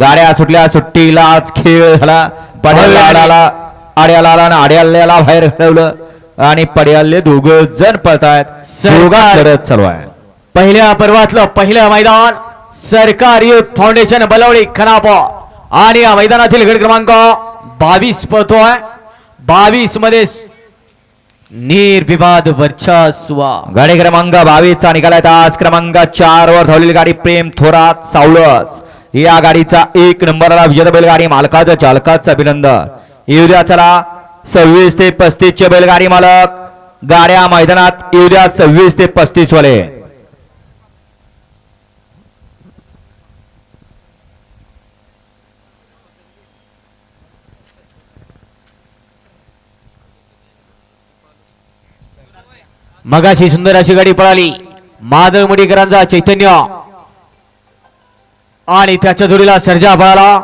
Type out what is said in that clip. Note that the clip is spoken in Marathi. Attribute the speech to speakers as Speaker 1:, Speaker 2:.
Speaker 1: गाड्या सुटल्या सुट्टीला आज खेळ झाला. पड्याला आडाला आड्याला आला आणि आड्याला बाहेर घडवलं आणि पड्याले दोघ जण पळतायत. करत चालू आहे.
Speaker 2: पहिल्या पर्वातलं पहिलं मैदान सरकार युथ फाउंडेशन बलवडी खनापा. आणि या मैदानातील गट क्रमांक बावीस पळतोय. बावीसमध्ये निर्विवाद वर्चस्व.
Speaker 1: गाडी क्रमांक बावीस चा निकाल आहे आज क्रमांक चार वर धावलेली गाडी प्रेम थोरात सावळस. या गाडीचा एक नंबरला विजेता बैलगाडी मालकाचं चालकाचं अभिनंदन. येऊद्या चला सव्वीस ते पस्तीस चे बैलगाडी मालक गाड्या मैदानात येऊद्या सव्वीस ते पस्तीस वाले
Speaker 2: मगाशी सुंदर अशी गाडी पळाली. माधव मुडीकरांचा चैतन्य. आणि त्याच्या जोडीला सर्जा पळाला